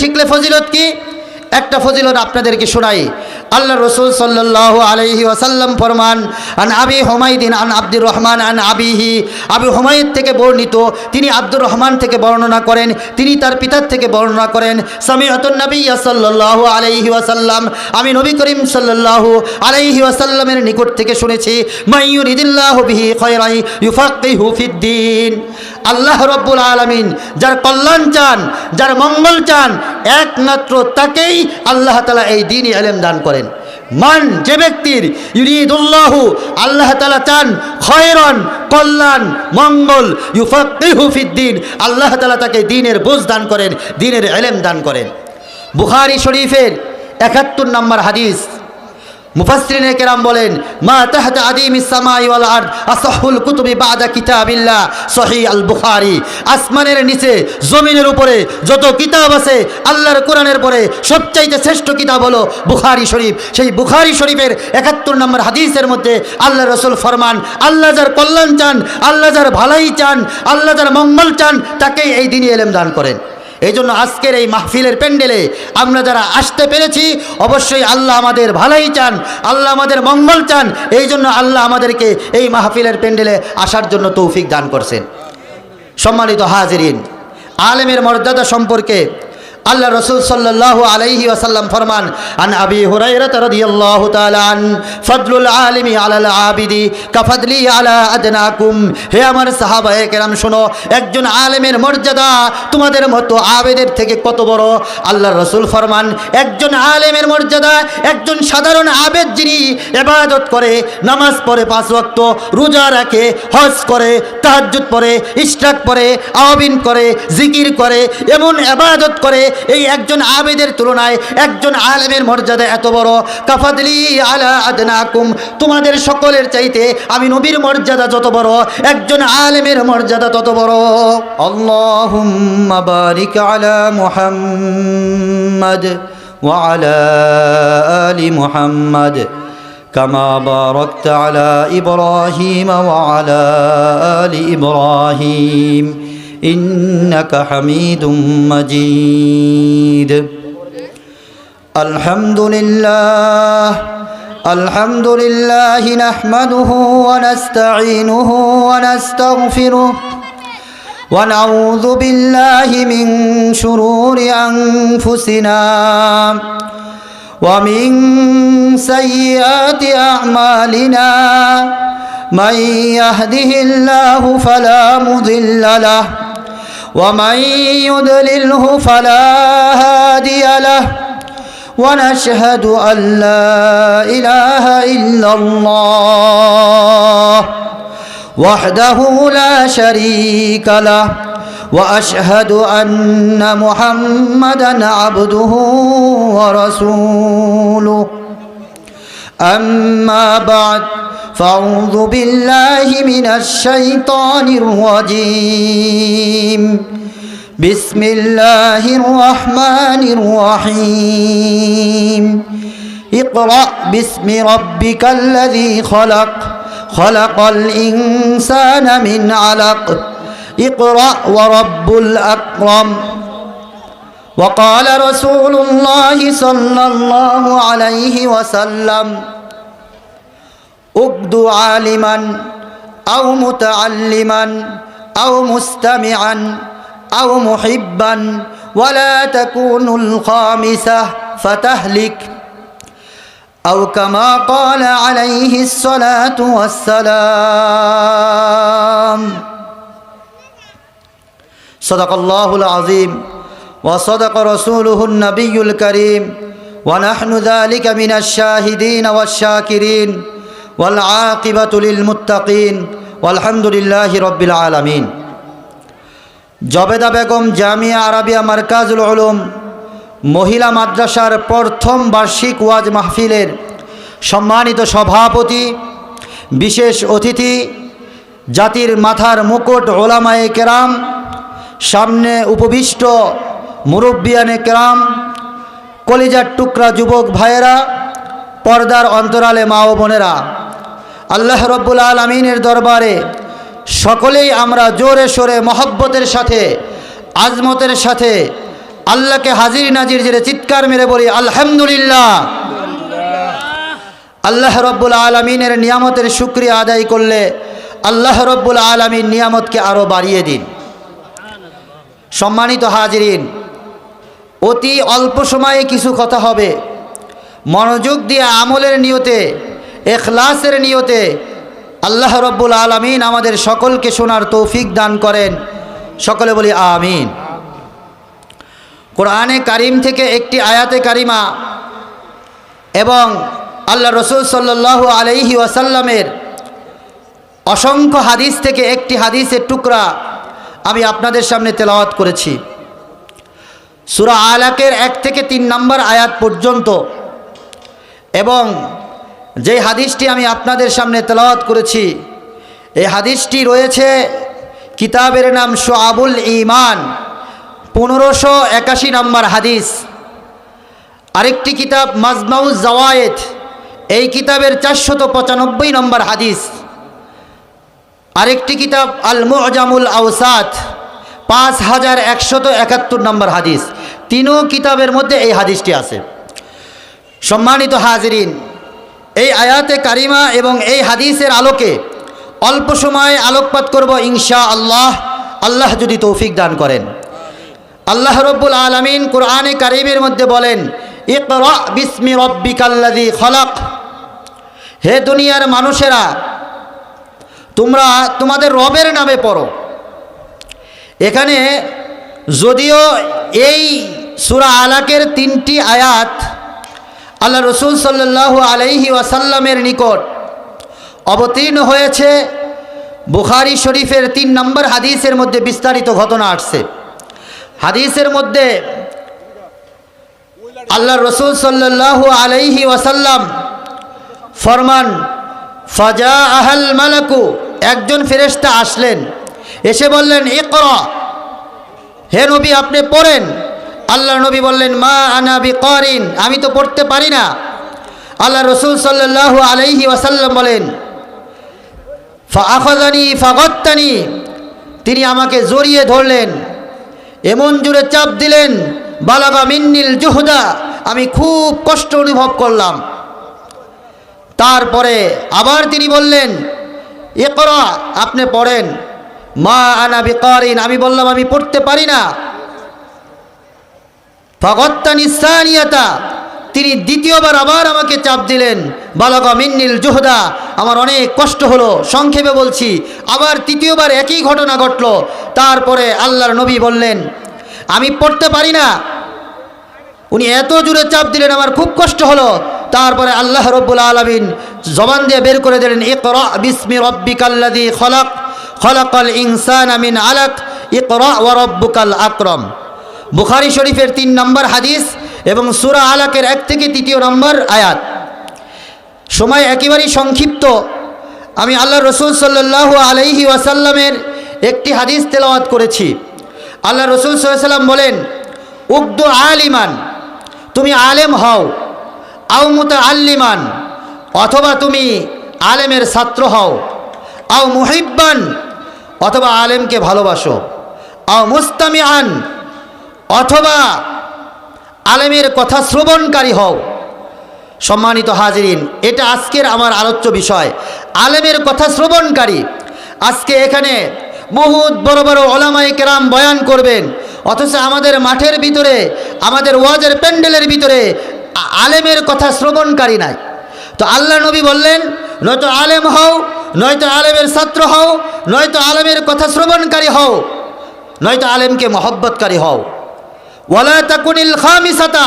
শিখলে ফজিলত কি? একটা ফজিলত আপনাদেরকে শোনাই। আল্লাহ রসুল সাল্লাহ আলহি ওসাল্লাম ফরমান, আন আবি হুমায়দিন, আন আব্দুর রহমান, আন আবিহি। আবি হুমায়দ থেকে বর্ণিত, তিনি আব্দুর রহমান থেকে বর্ণনা করেন, তিনি তার পিতার থেকে বর্ণনা করেন, সামিআতুন নবী সাল্লাহ আলহি ওয়াসাল্লাম। আমি নবী করিম সাল্লাহ আলহি ওয়াসাল্লামের নিকট থেকে শুনেছি মাইয়ুরিদিল্লাহ বিহি খয়রাই ইউফাক্কিহু ফিদ্দিন আল্লাহ রব্বুল আলমিন যার কল্যাণ চান, যার মঙ্গল চান, একমাত্র তাকেই আল্লাহ তালা এই দিনই এলেম দান করেন। মান যে ব্যক্তির ইউরিদুল্লাহ, আল্লাহ তালা চান খয়রন, কল্যাণ, মঙ্গল, ইউফাক্কিহু ফিদ্দিন আল্লাহ তালা তাকে দিনের বোঝ দান করেন, দিনের এলেম দান করেন। বুখারি শরীফের একাত্তর নম্বর হাদিস। মুফাসরিনে কেরাম বলেন, মা তাহতা আদিম ইসামাই ওয়াল আরদ, আসহুল কুতুবি বাদা কিতাবিল্লাহ সহি আল বুখারি। আসমানের নিচে, জমিনের উপরে যত কিতাব আছে, আল্লাহর কোরআনের পরে সবচাইতে শ্রেষ্ঠ কিতাব হলো বুখারি শরীফ। সেই বুখারি শরীফের একাত্তর নম্বর হাদিসের মধ্যে আল্লাহ রসুল ফরমান, আল্লাহ যার কল্যাণ চান, আল্লাহ যার ভালাই চান, আল্লাহ যার মঙ্গল চান, তাকেই এই দিনই এলেম দান করেন। এই জন্য আজকের এই মাহফিলের প্যান্ডেলে আমরা যারা আসতে পেরেছি, অবশ্যই আল্লাহ আমাদের ভালাই চান, আল্লাহ আমাদের মঙ্গল চান এই জন্য আল্লাহ আমাদেরকে এই মাহফিলের প্যান্ডেলে আসার জন্য তৌফিক দান করছেন। সম্মানিত হাজিরিন, আলেমের মর্যাদা সম্পর্কে আল্লাহ রসুল সাল্লাহ আলাইহি ওয়াসাল্লাম ফরমান, আন আবি হুরাইরাত রাদিয়াল্লাহু তাআলা আন, ফদলুল আলিমি আলাল আবিদি, কাফাদলি আলা আদনাকুম। হে আমার সাহাবায়ে কেরাম শোনো, একজন আলেমের মর্যাদা তোমাদের মতো আবেদের থেকে কত বড়? আল্লাহ রসুল ফরমান, একজন আলেমের মর্যাদা, একজন সাধারণ আবেদ যিনি এবাদত করে, নামাজ পড়ে পাঁচ ওয়াক্ত, রোজা রাখে, হজ করে, তাহাজ্জুদ পড়ে, ইশরাক পড়ে, আওয়াবিন করে, জিকির করে, এমন এবাদত করে এই একজন আবেদের তুলনায় একজন আলেমের মর্যাদা এত বড় কাফাদলি আলা আদনাকুম তোমাদের সকলের চাইতে আমি নবীর মর্যাদা যত বড় একজন আলেমের মর্যাদা তত বড় আল্লাহুম্মা বারিক আলা মুহাম্মাদ وعلى آل محمد كما باركت على إبراهيم وعلى آل إبراهيم إنك حميد مجيد الحمد لله الحمد لله نحمده ونستعينه ونستغفره ونعوذ بالله من شرور أنفسنا ومن سيئات أعمالنا من يهده الله فلا مضل له ومن يضلله فلا هادي له ونشهد أن لا إله إلا الله وحده لا شريك له وأشهد أن محمدا عبده ورسوله. أما بعد فاعوذ بالله من الشيطان الرجيم بسم الله الرحمن الرحيم اقرا باسم ربك الذي خلق خلق الإنسان من علق اقرأ ورب الأكرم وقال رسول الله صلى الله عليه وسلم اغد عالما أو متعلما أو مستمعا أو محبا ولا تكون الخامسة فتهلك أو كما قال عليه الصلاة والسلام. صدق الله العظيم وصدق رسوله النبي الكريم ونحن ذلك من الشاهدين والشاكرين. আলহামদুলিল্লাহ রব্বিল আলমিন। জবেদা বেগম জামিয়া আরাবিয়া মার্কাজুল আলম মহিলা মাদ্রাসার প্রথম বার্ষিক ওয়াজ মাহফিলের সম্মানিত সভাপতি, বিশেষ অতিথি, জাতির মাথার মুকুট ওলামায়ে কেরাম, সামনে উপবিষ্ট মুরব্বিয়ানে কেরাম, কলিজার টুকরা যুবক ভাইয়েরা, পর্দার অন্তরালে মা ও বোনেরা। আল্লাহ রব্বুল আলমিনের দরবারে সকলেই আমরা জোরে সোরে মহব্বতের সাথে, আজমতের সাথে আল্লাহকে হাজির নাজির জেরে চিৎকার মেরে বলি, আলহামদুলিল্লাহ। আল্লাহ রব্বুল আলমিনের নিয়ামতের শুক্রিয়া আদায় করলে আল্লাহ রব্বুল আলমিন নিয়ামতকে আরও বাড়িয়ে দিন। সম্মানিত হাজিরিন, অতি অল্প সময়ে কিছু কথা হবে। মনোযোগ দিয়ে আমলের নিয়তে এখলাসের নিয়তে আল্লাহ রব্বুল আলমিন আমাদের সকলকে শোনার তৌফিক দান করেন। সকলে বলি আমিন। কোরআনে কারিম থেকে একটি আয়াতে কারিমা এবং আল্লাহ রসুল সাল্লাহ আলহি ওয়াসাল্লামের অসংখ্য হাদিস থেকে একটি হাদিসের টুকরা আমি আপনাদের সামনে তেলাওয়াত করেছি। সুরা আলাকের এক থেকে তিন নম্বর আয়াত পর্যন্ত এবং যে হাদিসটি আমি আপনাদের সামনে তেলাওয়াত করেছি, এই হাদিসটি রয়েছে কিতাবের নাম সোয়াবুল ইমান পনেরোশো একাশি নম্বর হাদিস। আরেকটি কিতাব মাজমাউজ জাওয়ায়েদ, এই কিতাবের চারশত পঁচানব্বই নম্বর হাদিস। আরেকটি কিতাব আল মুজামুল আউসাদ পাঁচ হাজার একশত একাত্তর নম্বর হাদিস। তিনও কিতাবের মধ্যে এই হাদিসটি আছে। সম্মানিত হাজরিন এই আয়াতে কারিমা এবং এই হাদিসের আলোকে অল্প সময়ে আলোকপাত করব ইনশা আল্লাহ আল্লাহ যদি তৌফিক দান করেন। আল্লাহ রব্বুল আলমিন কোরআনে কারিমের মধ্যে বলেন, ইকরা রব্বিকাল্লাদি খলাক। হে দুনিয়ার মানুষেরা, তোমরা তোমাদের রবের নামে পড়ো। এখানে যদিও এই সুরা আলাকের তিনটি আয়াত আল্লাহ রসুল সাল্লাহ আলাইহি ওয়াসাল্লামের নিকট অবতীর্ণ হয়েছে। বুখারি শরীফের তিন নম্বর হাদিসের মধ্যে বিস্তারিত ঘটনা আসছে। হাদিসের মধ্যে আল্লাহ রসুল সাল্লাহ আলাইহি ওয়াসাল্লাম ফরমান, ফাজা আহল মালাকু একজন ফেরেস্তা আসলেন। এসে বললেন এ কর হে নবী, আপনি পড়েন। আল্লাহ নবী বললেন, মা আনাবি করিন আমি তো পড়তে পারি না। আল্লাহ রসুল সাল্লাহ আলাইহি ওয়াসাল্লাম বলেন ফাখানি ফাগত্তানি। তিনি আমাকে জড়িয়ে ধরলেন, এমন জুড়ে চাপ দিলেন, বালাগা মিন্নিল জুহদা। আমি খুব কষ্ট অনুভব করলাম। তারপরে আবার তিনি বললেন এ করা আপনি পড়েন। মা আনা বিকারিন। আমি বললাম, আমি পড়তে পারি না। ফগত্তানি সানিয়াতা, তিনি দ্বিতীয়বার আবার আমাকে চাপ দিলেন। বালকা মিন্নিল জোহদা, আমার অনেক কষ্ট হলো, সংক্ষেপে বলছি। আবার তৃতীয়বার একই ঘটনা ঘটল। তারপরে আল্লাহর নবী বললেন, আমি পড়তে পারি না। উনি এত জোরে চাপ দিলেন, আমার খুব কষ্ট হলো। তারপরে আল্লাহ রব্বুল আলমিন জবান দিয়ে বের করে দিলেন, ইকরা বিসমি রব্বিকাল্লাদি খলাক, খলাকাল ইনসান আমিন আলাক, ইকরা রব্বুকাল আকরম। বুখারি শরীফের তিন নম্বর হাদিস এবং সুরা আলাকের এক থেকে তৃতীয় নম্বর আয়াত। সময় একেবারেই সংক্ষিপ্ত। আমি আল্লাহ রসুল সাল্লাহ আলাইহি ওয়াসাল্লামের একটি হাদিস তেলাওয়াত করেছি। আল্লাহ রসুল সাল্লাম বলেন উগ্দ আলিমান, তুমি আলেম হও, আও মুতা আল্লিমান অথবা তুমি আলেমের ছাত্র হও, আও মুহিব্বান, অথবা আলেমকে ভালোবাসো, আও মুস্তামি আন অথবা আলেমের কথা শ্রবণকারী হও। সম্মানিত হাজিরিন, এটা আজকের আমার আলোচ্য বিষয়। আলেমের কথা শ্রবণকারী, আজকে এখানে বহুত বড় বড় ওলামাই কেরাম বয়ান করবেন। অথচ আমাদের মাঠের ভিতরে, আমাদের ওয়াজের প্যান্ডেলের ভিতরে আলেমের কথা শ্রবণকারী নাই। তো আল্লাহ নবী বললেন, নয়তো আলেম হও, নয়তো আলেমের ছাত্র হও, নয়তো আলেমের কথা শ্রবণকারী হও, নয়তো আলেমকে মহব্বতকারী হও। ওয়ালা তাকুনিল খামিসাতা।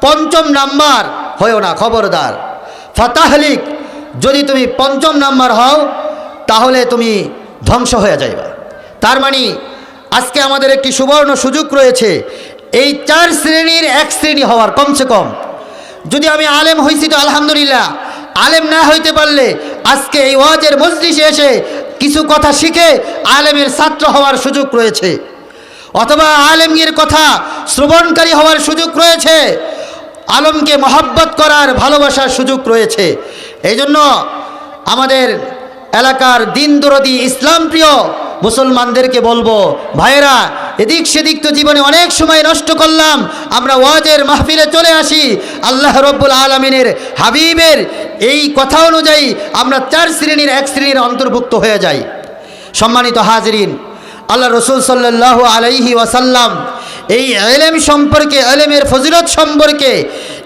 পঞ্চম নাম্বার, হয়েও না, খবরদার। ফাতাহলিক, যদি তুমি পঞ্চম নাম্বার হও, তাহলে তুমি ধ্বংস হয়ে যাইবা। তার মানে আজকে আমাদের একটি সুবর্ণ সুযোগ রয়েছে। এই চার শ্রেণির এক শ্রেণি হওয়ার কমসে কম। যদি আমি আলেম হইছি তো আলহামদুলিল্লাহ। আলেম না হইতে পারলে আজকে এই ওয়াজের মজলিসে এসে কিছু কথা শিখে আলেমের ছাত্র হওয়ার সুযোগ রয়েছে। অথবা আলেমগীর কথা শ্রবণকারী হওয়ার সুযোগ রয়েছে। আলমকে মহাব্বত করার ভালোবাসার সুযোগ রয়েছে। এই জন্য আমাদের এলাকার দিন দরদি ইসলাম প্রিয় মুসলমানদেরকে বলব ভাইরা এদিক সেদিক তো জীবনে অনেক সময় নষ্ট করলাম, আমরা ওয়াজের মাহফিলে চলে আসি। আল্লাহ রব্বুল আলমিনের হাবিবের এই কথা অনুযায়ী আমরা চার শ্রেণির এক শ্রেণির অন্তর্ভুক্ত হয়ে যাই। সম্মানিত হাজরিন আল্লাহ রসুল সাল্লাহ আলাইহি ওয়াসাল্লাম এই এলেম সম্পর্কে, এলেমের ফজিলত সম্পর্কে,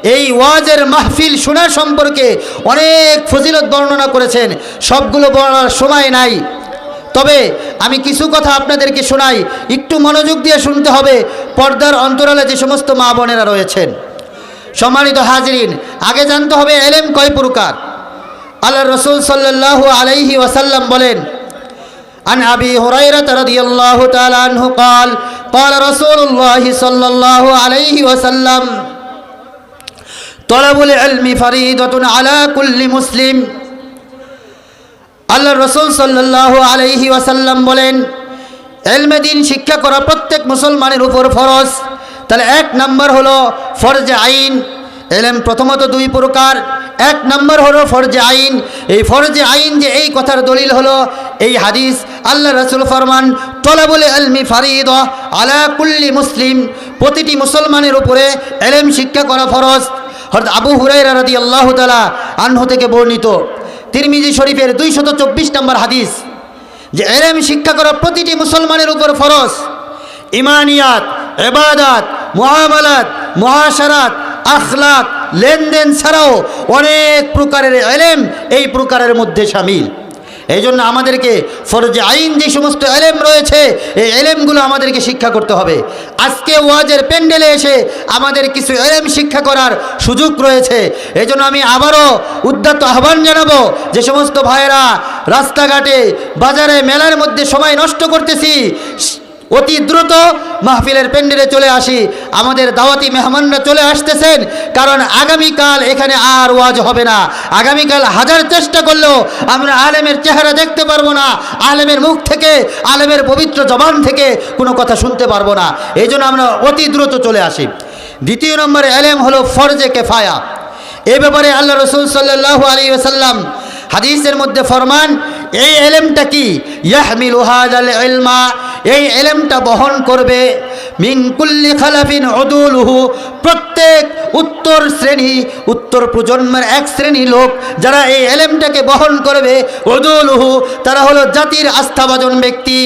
এই ওয়াজের মাহফিল শোনা সম্পর্কে অনেক ফজিলত বর্ণনা করেছেন। সবগুলো বর্ণনার সময় নাই। তবে আমি কিছু কথা আপনাদেরকে শোনাই। একটু মনোযোগ দিয়ে শুনতে হবে। পর্দার অন্তরালে যে সমস্ত মা বোনেরা রয়েছেন। সম্মানিত হাজরিন, আগে জানতে হবে এলেম কয় প্রকার। আল্লাহ রসুল সাল্লাহ আলাইহি ওয়াসাল্লাম বলেন عن أبي هريرة رضي الله تعالى عنه قال قال رسول الله صلى الله عليه وسلم طلب العلم فريضة على كل مسلم আল্লাহ রসুল সাল্লাহ আলাইহি ওয়াসাল্লাম বলেন এলমে দিন শিক্ষা করা প্রত্যেক মুসলমানের উপর ফরজ তাহলে এক নম্বর হলো ফরজে আইন এলেম প্রথমত দুই প্রকার এক নম্বর হলো ফরজে আইন। এই ফরজে আইন যে এই কথার দলিল হলো, এই হাদিস আল্লাহ রসুল ফরমান, তলাবুল আলমি ফারিদ আলা কুল্লি মুসলিম। প্রতিটি মুসলমানের উপরে এলেম শিক্ষা করা ফরজ। হরত আবু হুরাইরা রাদি আল্লাহ তালা আনহু থেকে বর্ণিত। তিরমিজি শরীফের দুইশত চব্বিশ নম্বর হাদিস, যে এলেম শিক্ষা করা প্রতিটি মুসলমানের উপর ফরজ। ইমানিয়াত এবাদাত মহামালাত মহাসারাত আখলাক লেনদেন ছাড়াও অনেক প্রকারের এলেম এই প্রকারের মধ্যে সামিল। এই জন্য আমাদেরকে ফরজে আইন যে সমস্ত এলেম রয়েছে, এই এলেমগুলো আমাদেরকে শিক্ষা করতে হবে। আজকে ওয়াজের প্যান্ডেলে এসে আমাদের কিছু এলেম শিক্ষা করার সুযোগ রয়েছে। এই আমি আবারও উদ্যত আহ্বান জানাব যে সমস্ত ভাইয়েরা রাস্তাঘাটে, বাজারে, মেলার মধ্যে সময় নষ্ট করতেছি অতি দ্রুত মাহফিলের প্যান্ডেলে চলে আসি। আমাদের দাওয়াতি মেহমানরা চলে আসতেছেন, কারণ আগামীকাল এখানে আর ওয়াজ হবে না। আগামীকাল হাজার চেষ্টা করলেও আমরা আলেমের চেহারা দেখতে পারব না, আলেমের মুখ থেকে, আলেমের পবিত্র জবান থেকে কোনো কথা শুনতে পারব না। এই আমরা অতি দ্রুত চলে আসি। দ্বিতীয় নম্বরে আলেম হলো ফরজে কেফায়া। এ ব্যাপারে আল্লাহ রসুল সাল্লাহ আলী আসাল্লাম হাদিসের মধ্যে ফরমান এই এলেমটা কি? ইয়াহমিল হাদাল ইলমা। এই এলেমটা বহন করবে মিনকুল্লি খালাফিন অদুলহু প্রত্যেক উত্তর শ্রেণি, উত্তর প্রজন্মের এক শ্রেণি লোক যারা এই এলেমটাকে বহন করবে অদুলহু তারা হলো জাতির আস্থাভাজন ব্যক্তি।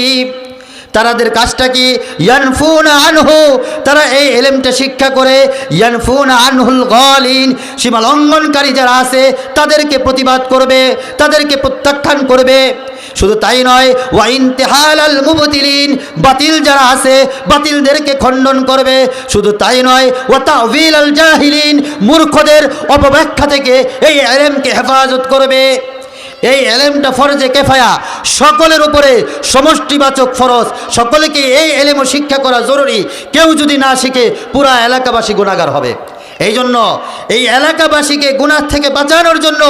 তারাদের কাজটা কি ইয়ানফুন আনহু, তারা এই এলেমটা শিক্ষা করে, ইয়ানফুন আনহুল গলিন সীমা লঙ্ঘনকারী যারা আছে, তাদেরকে প্রতিবাদ করবে, তাদেরকে প্রত্যাখ্যান করবে। শুধু তাই নয় ওয়াইন তেহাল আল মুবতিলিন, বাতিল যারা আছে, বাতিলদেরকে খণ্ডন করবে। শুধু তাই নয় ও তাহিল আল জাহিলিন, মূর্খদের অপব্যাখ্যা থেকে এই এলেমকে হেফাজত করবে। এই এলেমটা ফরজে কেফায়া। সকলের উপরে সমষ্টিবাচক ফরজ। সকলেকে এই এলেমও শিক্ষা করা জরুরি। কেউ যদি না শিখে, পুরা এলাকাবাসী গুণাগার হবে। এই জন্য এই এলাকাবাসীকে গুণার থেকে বাঁচানোর জন্য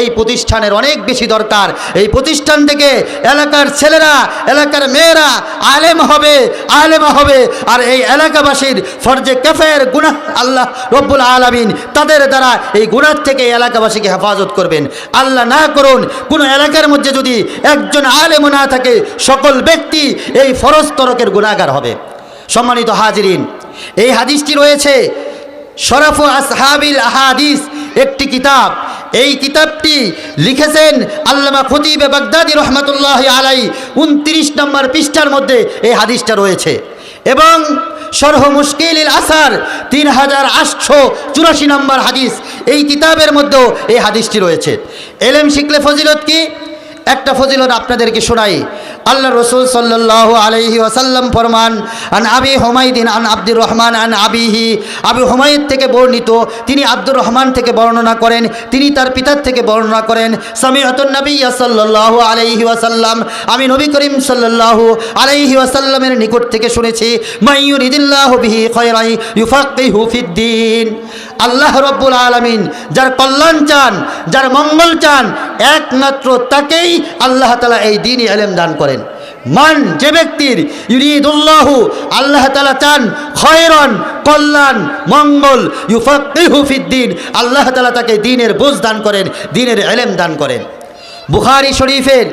এই প্রতিষ্ঠানের অনেক বেশি দরকার। এই প্রতিষ্ঠান থেকে এলাকার ছেলেরা, এলাকার মেয়েরা আলেম হবে, আলেমা হবে। আর এই এলাকাবাসীর ফরজে ক্যাফের গুণা আল্লাহ রব্বুল আলমিন তাদের দ্বারা এই গুণার থেকে এলাকাবাসীকে হেফাজত করবেন। আল্লাহ না করুন কোনো এলাকার মধ্যে যদি একজন আলেম না থাকে, সকল ব্যক্তি এই ফরজ তরকের গুণাগার হবে। সম্মানিত হাজিরিন, এই হাদিসটি রয়েছে শরফ আসহাবিল আহাদিস একটি কিতাব। এই কিতাবটি লিখেছেন আল্লামা খতিবে বাগদাদি রহমতুল্লাহ আলাই উনত্রিশ নম্বর পৃষ্ঠার মধ্যে এই হাদিসটা রয়েছে। এবং সরহ মুশকিল আসার তিন হাজার আটশো চুরাশি নম্বর হাদিস। এই কিতাবের মধ্যেও এই হাদিসটি রয়েছে। এলেম শিখলে ফজিলত কি? একটা ফজিলত আপনাদেরকে শোনাই। আল্লাহ রসুল সাল্লাহ আলহি ওসাল্লাম ফরমান, আন আবি হুমায়দিন, আন আব্দুর রহমান, আন আবিহি। আবি হুমায়দ থেকে বর্ণিত, তিনি আব্দুর রহমান থেকে বর্ণনা করেন, তিনি তার পিতার থেকে বর্ণনা করেন সামিয়াতুন নবী সাল্লাহ আলহি ওয়াসাল্লাম। আমি নবী করিম সাল্লাহ আলহি ওয়াসাল্লামের নিকট থেকে শুনেছি মাইয়ুর মাইয়ুরিদিল্লাহ বিহি খয়রাই ইউফাকিহু ফিদ্দিন আল্লাহ রব্বুল আলমিন, যার কল্যাণ চান, যার মঙ্গল চান, একমাত্র তাকেই আল্লাহ তালা এই দিনই এলেম দান করেন। মান যে ব্যক্তির ইউরিদুল্লাহু, আল্লাহ তালা চান খয়রন, কল্যাণ, মঙ্গল ইউফাকিহু ফিদ্দিন আল্লাহ তালা তাকে দিনের বোঝ দান করেন, দিনের এলেম দান করেন। বুখারি শরীফের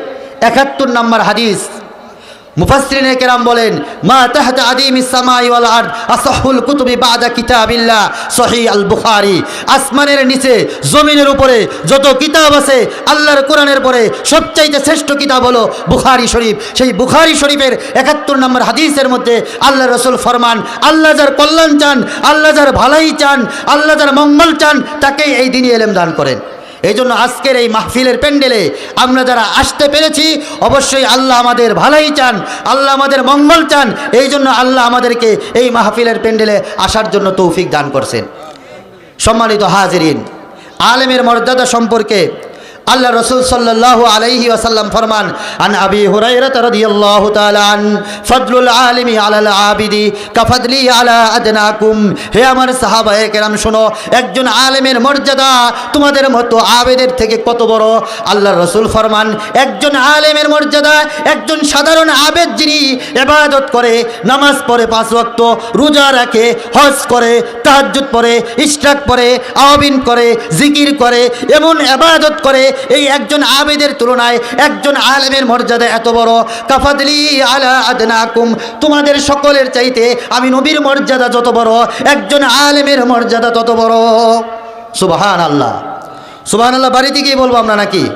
একাত্তর নম্বর হাদিস মুফাসরিনে কেরাম বলেন, মা তাহতা আদিম ইসামাই ওয়াল আরদ, আসহুল কুতুবি বাদা কিতাবিল্লাহ সহি আল বুখারি। আসমানের নিচে, জমিনের উপরে যত কিতাব আছে, আল্লাহর কোরআনের পরে সবচাইতে শ্রেষ্ঠ কিতাব হলো বুখারি শরীফ। সেই বুখারি শরীফের একাত্তর নম্বর হাদিসের মধ্যে আল্লাহ রসুল ফরমান, আল্লাহ যার কল্যাণ চান, আল্লাহ যার ভালাই চান, আল্লাহ যার মঙ্গল চান, তাকেই এই দিনই এলেম দান করেন। এই জন্য আজকের এই মাহফিলের প্যান্ডেলে আমরা যারা আসতে পেরেছি, অবশ্যই আল্লাহ আমাদের ভালাই চান, আল্লাহ আমাদের মঙ্গল চান এই জন্য আল্লাহ আমাদেরকে এই মাহফিলের প্যান্ডেলে আসার জন্য তৌফিক দান করছেন। সম্মানিত হাজিরিন, আলেমের মর্যাদা সম্পর্কে আল্লাহ রসুল সাল্লাহ আলাইহি ওয়াসাল্লাম ফরমান, আন আবি হুরাইরাত রাদিয়াল্লাহু তাআলা আন, ফদলুল আলিমি আলাল আবিদি, কাফদলি আলা আদনাকুম। হে আমার সাহাবায়ে কেরাম শোনো, একজন আলেমের মর্যাদা তোমাদের মতো আবেদের থেকে কত বড়? আল্লাহ রসুল ফরমান, একজন আলেমের মর্যাদা, একজন সাধারণ আবেদ যিনি ইবাদত করে, নামাজ পড়ে পাঁচ ওয়াক্ত, রোজা রাখে, হজ করে, তাহাজ্জুদ পরে ইশরাক পরে আওয়াবিন করে, জিকির করে, এমন ইবাদত করে এই একজন আবেদের তুলনায় একজন আলেমের মর্যাদা এত বড়। কাফাদলি আলা আদনাকুম। তোমাদের সকলের চাইতে আমি নবীর মর্যাদা যত বড়, একজন আলেমের মর্যাদা তত বড়। সুবাহান আল্লাহ সুবাহান আল্লাহ বাড়িতে গিয়ে বলব আমরা নাকি?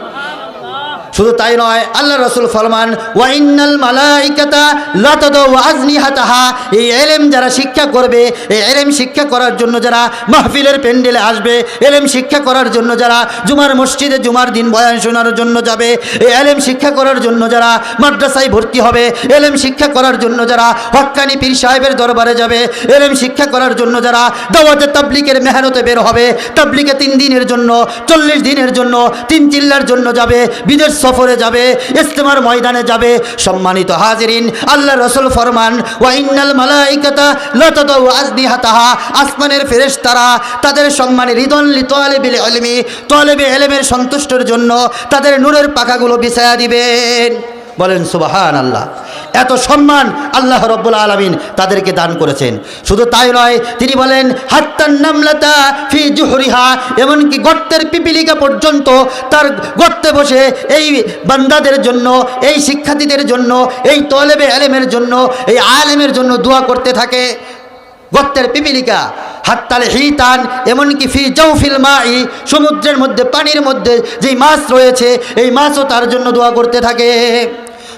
শুধু তাই নয় আল্লাহ রসুল ফরমান ওয়াইনাল মালাইকাতা লাতাদু আজনিহাতাহা এই এলেম যারা শিক্ষা করবে, এই এলেম শিক্ষা করার জন্য যারা মাহফিলের প্যান্ডেলে আসবে, এলেম শিক্ষা করার জন্য যারা জুমার মসজিদে জুমার দিন বয়ান শোনার জন্য যাবে, এই এলেম শিক্ষা করার জন্য যারা মাদ্রাসায় ভর্তি হবে, এলেম শিক্ষা করার জন্য যারা হক্কানি পীর সাহেবের দরবারে যাবে, এলেম শিক্ষা করার জন্য যারা দাওয়াতে তাবলিকের মেহনতে বের হবে তাবলিকে তিন দিনের জন্য, চল্লিশ দিনের জন্য, তিন চিল্লার জন্য যাবে, বিদেশ সফরে যাবে ইস্তেমার ময়দানে যাবে। সম্মানিত হাজিরিন আল্লাহ রসুল ফরমান ওয়াইনাল মালাইকাতা লতাদাউ আজদিহাতাহা আসমানের ফেরেশতারা তাদের সম্মানে রিদন লি তোয়ালেবিল ইলমি তোয়ালেবে এলেমের সন্তুষ্টর জন্য তাদের নূরের পাখাগুলো বিছায়া দিবেন। বলেন সুবাহান আল্লাহ এত সম্মান আল্লাহ রব্বুল আলমিন তাদেরকে দান করেছেন। শুধু তাই নয়, তিনি বলেন, হাত্তান নামলাতা ফি জুহরিহা এমনকি গর্তের পিপিলিকা পর্যন্ত তার গর্তে বসে এই বান্দাদের জন্য, এই শিক্ষার্থীদের জন্য, এই তলেবে আলেমের জন্য, এই আলেমের জন্য দোয়া করতে থাকে। গর্তের পিপিলিকা হি হিতান, এমনকি ফি জৌফিল মাই, সমুদ্রের মধ্যে, পানির মধ্যে যেই মাছ রয়েছে, এই মাছও তার জন্য দোয়া করতে থাকে।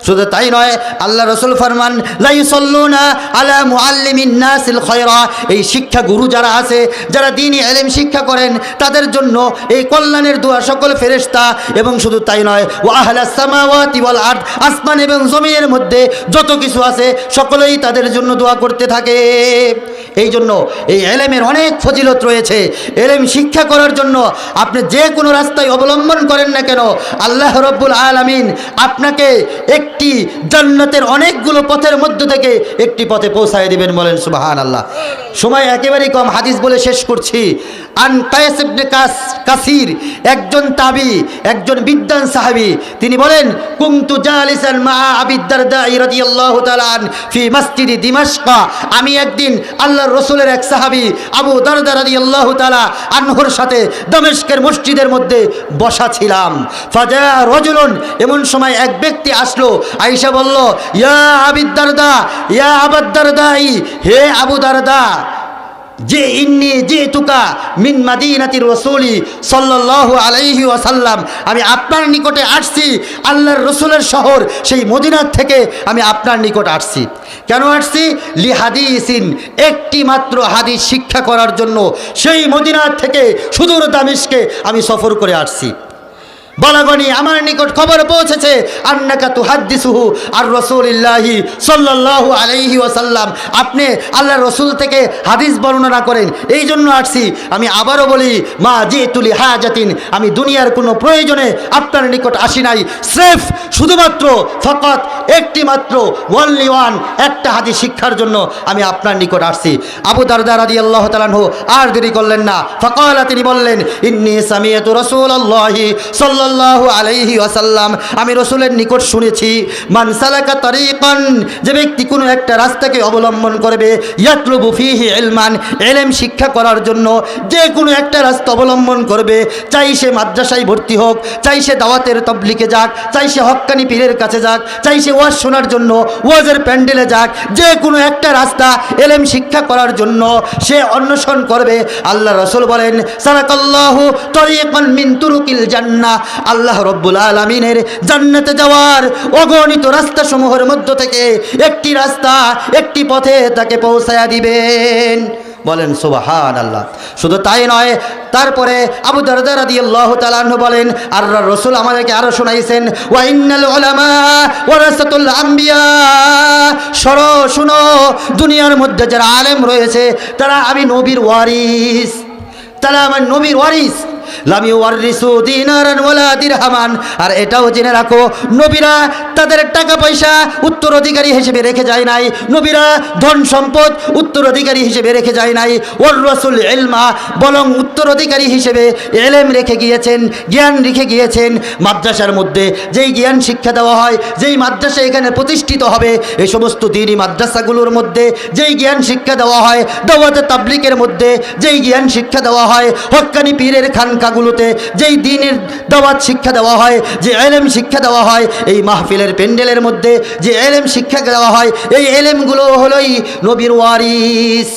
শুধু তাই নয়, আল্লাহ রসুল ফরমান আলা মুআল্লিমিন নাসিল খয়রা। এই শিক্ষা গুরু যারা আছে, যারা দিনই এলেম শিক্ষা করেন, তাদের জন্য এই কল্যাণের দোয়া সকল ফেরেশতা। এবং শুধু তাই নয় ও আহলা সামাওয়াতি ওয়াল আরদ, আসমান এবং জমিনের মধ্যে যত কিছু আছে, সকলেই তাদের জন্য দোয়া করতে থাকে। এই জন্য এই এলেমের অনেক ফজিলত রয়েছে। এলেম শিক্ষা করার জন্য আপনি যে কোনো রাস্তায় অবলম্বন করেন না কেন, আল্লাহ রব্বুল আলামিন আপনাকে একটি জান্নাতের অনেকগুলো পথের মধ্য থেকে একটি পথে পৌঁছায় দিবেন বলেন সুবাহান আল্লাহ সময় একেবারেই কম, হাদিস বলে শেষ করছি। আন ইবনে কাস কাসির, একজন তাবি, একজন বিদ্যান সাহাবী, তিনি বলেন কুমতু জালিসান মা আবি দারদা রাদিয়াল্লাহু তাআলা ফি মসজিদি দিমাশকা। আমি একদিন আল্লাহর রসুলের এক সাহাবী, আবু দারদা রাদিয়াল্লাহু তাআলা আনহুর সাথে দমেশকের মসজিদের মধ্যে বসা ছিলাম। ফাজা রজুলুন, এমন সময় এক ব্যক্তি আসলো আয়েশা বলল, ইয়া আবিদ দারদা, ইয়া আবাদ দারদাই, হে আবু দারদা, যে ইন্নি যে তুকা মিন মাদিনাতির রসুলি সাল্লাল্লাহু আলাইহি ওয়াসাল্লাম, আমি আপনার নিকটে আসছি, আল্লাহর রসুলের শহর সেই মদিনার থেকে আমি আপনার নিকট আসছি। কেন আসছি? লি হাদিসিন, একটি মাত্র হাদিস শিক্ষা করার জন্য, সেই মদিনার থেকে সুদূর দামিশকে আমি সফর করে আসছি। বলাগনি আমার নিকট খবর পৌঁছেছে, আন্নাকা তু হাদ্দিসুহু আর রসুলিল্লাহি সাল্লাল্লাহু আলাইহি ওয়াসাল্লাম। আপনি আল্লাহ রসুল থেকে হাদিস বর্ণনা করেন এই জন্য আসছি। আমি আবারও বলি, মা জি তুলি হাজাতিন আমি দুনিয়ার কোনো প্রয়োজনে আপনার নিকট আসি নাই। স্রেফ শুধুমাত্র ফকত একটি মাত্র ওয়ানলি ওয়ান, একটা হাদিস শিক্ষার জন্য আমি আপনার নিকট আসছি। আবু দারদা রাদি আল্লাহ তালানহ আর দেরি করলেন না। ফকালা তিনি বললেন, ইন্নি সামিয়াতু রসুল আল্লাহি আলাইহি আমি রসুলের নিকট শুনেছি, মান সালাকা তরিকান যে ব্যক্তি কোনো একটা রাস্তাকে অবলম্বন করবে, ইয়াতলুবু ফিহি ইলমান এলেম শিক্ষা করার জন্য যে কোনো একটা রাস্তা অবলম্বন করবে, চাই সে মাদ্রাসায় ভর্তি হোক, চাই সে দাওয়াতের তবলিকে যাক, চাই সে হক্কানি পীরের কাছে যাক, চাই সে ওয়াজ শোনার জন্য ওয়াজের প্যান্ডেলে যাক, যে কোনো একটা রাস্তা এলেম শিক্ষা করার জন্য সে অন্বেষণ করবে। আল্লাহ রসুল বলেন সারাকাল্লাহু তরিকান মিন তুরুকিল জান্নাহ আল্লাহ রব্বুল আলামিনের জান্নাতে যাওয়ার অগণিত রাস্তা সমূহের মধ্য থেকে একটি রাস্তা একটি পথে তাকে পৌঁছায়া দিবেন। বলেন সুবাহান আল্লাহ শুধু তাই নয়, তারপরে আবু দারদা রাদিয়াল্লাহু তাআলা আনহু বলেন আর রসুল আমাদেরকে আরও শোনাইছেন, ওয়া ইন্নাল উলামা ওয়ারাসাতুল আম্বিয়া। শোনো, শুনো, দুনিয়ার মধ্যে যারা আলেম রয়েছে, তারা আমি নবীর ওয়ারিস। তারা আমার নবীর ওয়ারিস। লামি আর এটাও জেনে রাখো, নবীরা তাদের টাকা পয়সা উত্তরাধিকারী হিসেবে রেখে যায় নাই, নবীরা ধন সম্পদ উত্তরাধিকারী হিসেবে রেখে যায় নাই। ওর রসুল এলমা বরং উত্তরাধিকারী হিসেবে এলেম রেখে গিয়েছেন, জ্ঞান রেখে গিয়েছেন। মাদ্রাসার মধ্যে যেই জ্ঞান শিক্ষা দেওয়া হয়, যেই মাদ্রাসা এখানে প্রতিষ্ঠিত হবে এই সমস্ত দিনই মাদ্রাসাগুলোর মধ্যে যেই জ্ঞান শিক্ষা দেওয়া হয়, দাওয়াতে তাবলিকের মধ্যে যেই জ্ঞান শিক্ষা দেওয়া হয় হক্কানি পীরের খানকাগুলোতে যেই দিনের দাওয়াত শিক্ষা দেওয়া হয়, যে এলেম শিক্ষা দেওয়া হয়, এই মাহফিলের প্যান্ডেলের মধ্যে যে এলেম শিক্ষা দেওয়া হয়, এই এলেমগুলো হলোই নবীর ওয়ারিস।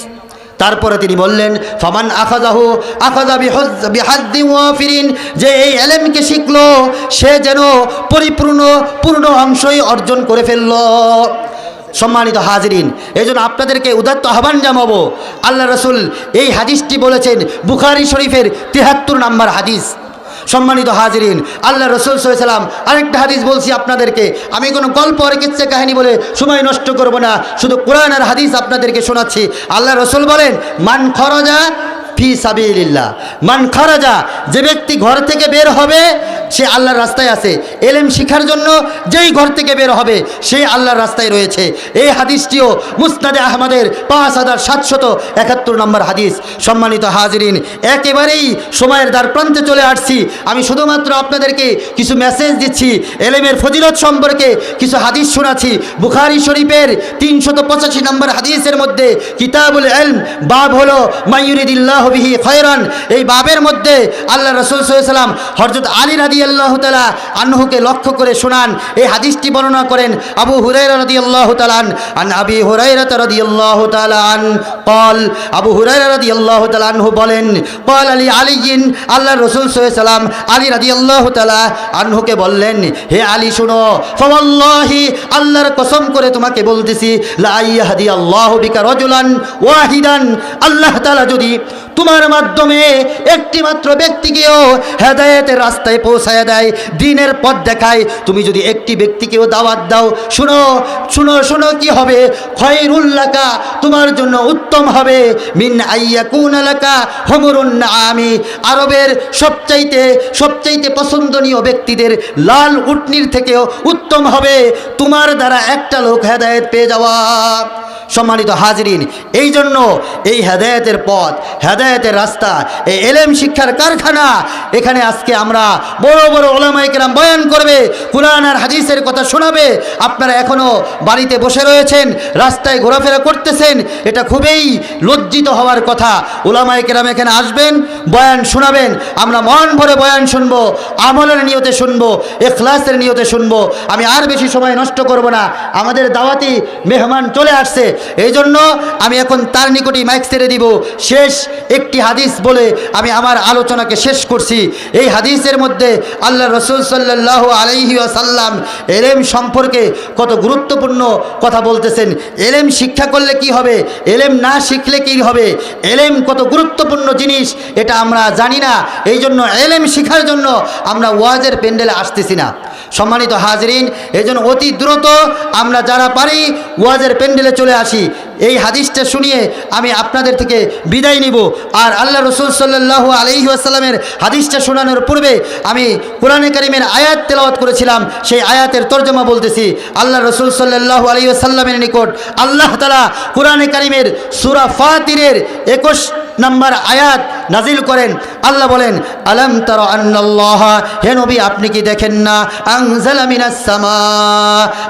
তারপরে তিনি বললেন, ফমান আখাজাহু আখাজা বিহাদ্দি ওয়াফিরিন যে এই এলেমকে শিখলো, সে যেন পরিপূর্ণ, পূর্ণ অংশই অর্জন করে ফেলল। সম্মানিত হাজরিন এই জন্য আপনাদেরকে উদাত্ত আহ্বান জানাব। আল্লাহ রসুল এই হাদিসটি বলেছেন, বুখারি শরীফের তিহাত্তর নাম্বার হাদিস। সম্মানিত হাজরিন, আল্লাহ রসুল সাল্লাম আরেকটা হাদিস বলছি আপনাদেরকে। আমি কোনো গল্প আর কিচ্ছে কাহিনী বলে সময় নষ্ট করব না, শুধু কোরআন আর হাদিস আপনাদেরকে শোনাচ্ছি। আল্লাহ রসুল বলেন, মান খরজা ফি সাবিলিল্লাহ। মান খরাজা, যে ব্যক্তি ঘর থেকে বের হবে, সে আল্লাহর রাস্তায় আছে। এলেম শিখার জন্য যেই ঘর থেকে বের হবে, সেই আল্লাহর রাস্তায় রয়েছে। এই হাদিসটিও মুস্তাদে আহমদের পাঁচ হাজার সাতশত একাত্তর নম্বর হাদিস। সম্মানিত হাজরিন, একেবারেই সময়ের দ্বার প্রান্তে চলে আসছি। আমি শুধুমাত্র আপনাদেরকে কিছু মেসেজ দিচ্ছি। এলেমের ফজিলত সম্পর্কে কিছু হাদিস শোনাচ্ছি। বুখারি শরীফের তিনশত পঁচাশি নম্বর হাদিসের মধ্যে কিতাবুল এলম বাব হলো, মাইয়ুরিদিল্লাহ বিহি খয়রান। এই বাবের মধ্যে আল্লাহ রসুল সাল্লাম হরজত আলী রাদি আল্লাহ তালা আনহুকে লক্ষ্য করে শোনান। এই হাদিসটি বর্ণনা করেন আবু হুরাইরা রাদি আল্লাহ তালান আন আবি হুরাইরাত রাদি আল্লাহ তালান কল আবু হুরাইরা রাদি আল্লাহ তালানহু বলেন কল আলী আলীন আল্লাহ রসুল সাল্লাম আলী রাদি আল্লাহ তালা আনহুকে বললেন, হে আলী, শুনো। ফওয়াল্লাহি, আল্লাহর কসম করে তোমাকে বলতেছি, লা আল্লাহু বিকা রাজুলান ওয়াহিদান। আল্লাহ তালা যদি তোমার মাধ্যমে একটি মাত্র ব্যক্তিকেও হেদায়েতের রাস্তায় পৌঁছায় দেয়, দিনের পথ দেখায়। তুমি যদি একটি ব্যক্তিকেও দাওয়াত দাও, শুনো শুনো শুনো কি হবে? খয়রুল্লাকা তোমার জন্য উত্তম হবে। মিন আইয়া কুন এলাকা হমরুন আমি আরবের সবচাইতে সবচাইতে পছন্দনীয় ব্যক্তিদের লাল উটনির থেকেও উত্তম হবে। তোমার দ্বারা একটা লোক হেদায়েত পেয়ে যাওয়া। সম্মানিত হাজরিন এই জন্য এই হেদায়েতের পথ, হেদায়েতের রাস্তা, এই এলেম শিক্ষার কারখানা, এখানে আজকে আমরা বড় বড় ওলামাইকেরাম বয়ান করবে, কোরআন আর হাদিসের কথা শোনাবে, আপনারা এখনও বাড়িতে বসে রয়েছেন, রাস্তায় ঘোরাফেরা করতেছেন, এটা খুবই লজ্জিত হওয়ার কথা। ওলামাইকেরাম এখানে আসবেন, বয়ান শোনাবেন, আমরা মন ভরে বয়ান শুনব, আমলের নিয়তে শুনব, এখলাসের নিয়তে শুনব, আমি আর বেশি সময় নষ্ট করব না, আমাদের দাওয়াতি মেহমান চলে আসছে এই জন্য আমি এখন তার নিকটেই মাইক ছেড়ে দিব। শেষ একটি হাদিস বলে আমি আমার আলোচনাকে শেষ করছি। এই হাদিসের মধ্যে আল্লাহ রসুল সাল্লাহ আলহি আসাল্লাম এলেম সম্পর্কে কত গুরুত্বপূর্ণ কথা বলতেছেন। এলেম শিক্ষা করলে কি হবে? এলেম না শিখলে কি হবে? এলেম কত গুরুত্বপূর্ণ জিনিস, এটা আমরা জানি না। এই জন্য এলেম শিখার জন্য আমরা ওয়াজের প্যান্ডেলে আসতেছি না। সম্মানিত হাজরিন এই অতি দ্রুত আমরা যারা পারি ওয়াজের প্যান্ডেলে চলে আসি এই হাদিসটা শুনিয়ে আমি আপনাদের থেকে বিদায় নিব। আর আল্লাহ রসুল সাল্লাহ আলহি আসাল্লামের হাদিসটা শোনানোর পূর্বে আমি কোরআনে করিমের আয়াত তেলাওয়াত করেছিলাম। সেই আয়াতের তর্জমা বলতেছি, আল্লাহ রসুল সাল্লাহ আলহি আসাল্লামের নিকট আল্লাহ তালা কোরআনে করিমের সুরা ফাতিরের একুশ নাম্বার আয়াত নাজিল করেন। আল্লাহ বলেন, আলম তার আন্নাল্লাহ? হে নবী, আপনি কি দেখেন না? আনজালা মিনাস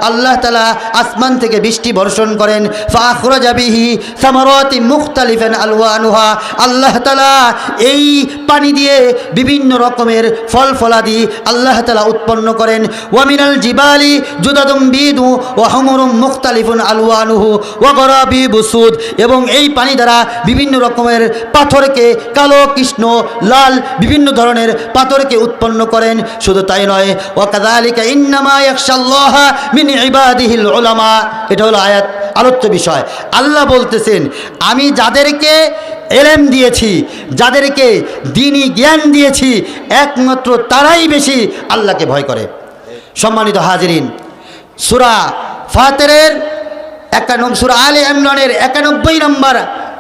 আল্লাহ তাআলা আসমান থেকে বৃষ্টি বর্ষণ করেন। ফাখরাজা বিহি সামারাতি মুখতালিফান আলওয়ানুহা। আল্লাহ তাআলা এই পানি দিয়ে বিভিন্ন রকমের ফল ফলাদি আল্লাহ তাআলা উৎপন্ন করেন। ওয়ামিনাল জিবালি জুদাদুম বিদু ওয়া হুমুরুম মুখতালিফুন আলওয়ানুহু ওয়া গরাবি বুসুদ এবং এই পানি দ্বারা বিভিন্ন রকমের পাথরকে কালো, কৃষ্ণ, লাল বিভিন্ন ধরনের পাথরকে উৎপন্ন করেন। শুধু তাই নয় ও কাদালিকা ইন্নামা ইয়াখশাল্লাহ মিন ইবাদিহিল উলামা। এটা হলো আয়াত, আলোচ্য বিষয়। আল্লাহ বলতেছেন, আমি যাদেরকে এলেম দিয়েছি, যাদেরকে দিনই জ্ঞান দিয়েছি, একমাত্র তারাই বেশি আল্লাহকে ভয় করে। সম্মানিত হাজিরিন, সুরা ফাতেরের একানব্বই, সুরা আলে ইমরানের একানব্বই নম্বর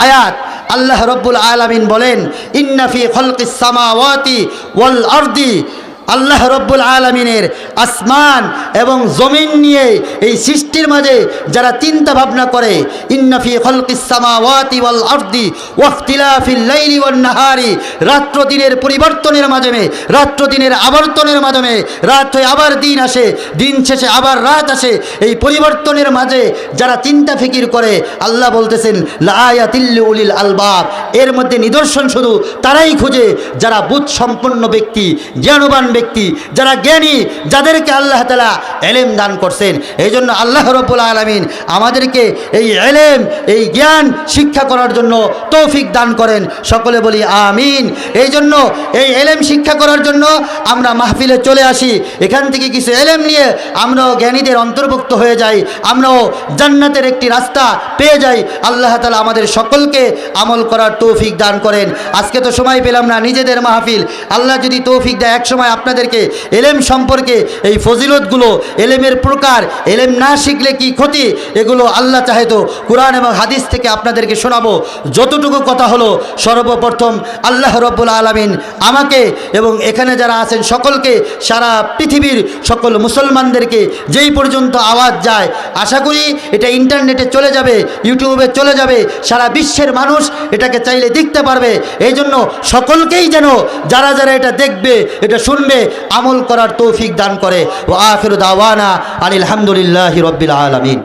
আয়াত। আল্লাহ রব্বুল আলমিন বলেন ইন্নাফি খলকিস সামাওয়াতি ওয়াল আরদি আল্লাহ রব্বুল আলমিনের আসমান এবং জমিন নিয়ে এই সৃষ্টির মাঝে যারা চিন্তা ভাবনা করে ইন্নাফি খলকিসামাওয়াতি রাত্র দিনের পরিবর্তনের মাধ্যমে রাত্র দিনের আবর্তনের মাধ্যমে রাত হয়ে আবার দিন আসে, দিন শেষে আবার রাত আসে। এই পরিবর্তনের মাঝে যারা চিন্তা ফিকির করে, আল্লাহ বলতেছেন লায়াতিল্লু উলিল আলবাব এর মধ্যে নিদর্শন শুধু তারাই খুঁজে, যারা বুধ সম্পন্ন ব্যক্তি, জ্ঞানবান ব্যক্তি, যারা জ্ঞানী, যাদেরকে আল্লাহ তালা এলেম দান করছেন। এই জন্য আল্লাহ রব্বুল আলমিন আমাদেরকে এই এলেম, এই জ্ঞান শিক্ষা করার জন্য তৌফিক দান করেন। সকলে বলি আমিন। এই জন্য এই এলেম শিক্ষা করার জন্য আমরা মাহফিলে চলে আসি। এখান থেকে কিছু এলেম নিয়ে আমরাও জ্ঞানীদের অন্তর্ভুক্ত হয়ে যাই। আমরাও জান্নাতের একটি রাস্তা পেয়ে যাই। আল্লাহ তালা আমাদের সকলকে আমল করার তৌফিক দান করেন। আজকে তো সময় পেলাম না নিজেদের মাহফিল। আল্লাহ যদি তৌফিক দেয়, এক সময় আপনাদেরকে এলেম সম্পর্কে এই ফজিলতগুলো, এলেমের প্রকার, এলেম না শিখলে কি ক্ষতি? এগুলো আল্লাহ চাহে তো কোরআন এবং হাদিস থেকে আপনাদেরকে শোনাবো। যতটুকু কথা হলো, সর্বপ্রথম আল্লাহ রব্বুল আলমিন আমাকে এবং এখানে যারা আছেন সকলকে, সারা পৃথিবীর সকল মুসলমানদেরকে যেই পর্যন্ত আওয়াজ যায়, আশা করি এটা ইন্টারনেটে চলে যাবে, ইউটিউবে চলে যাবে, সারা বিশ্বের মানুষ এটাকে চাইলে দেখতে পারবে। এই জন্য সকলকেই যেন, যারা যারা এটা দেখবে, এটা শুনবে আমল করার তৌফিক দান করে। ও আফির দাওয়ানা আলহামদুলিল্লাহ হামদুলিল্লাহ রব্বিল আলমিন।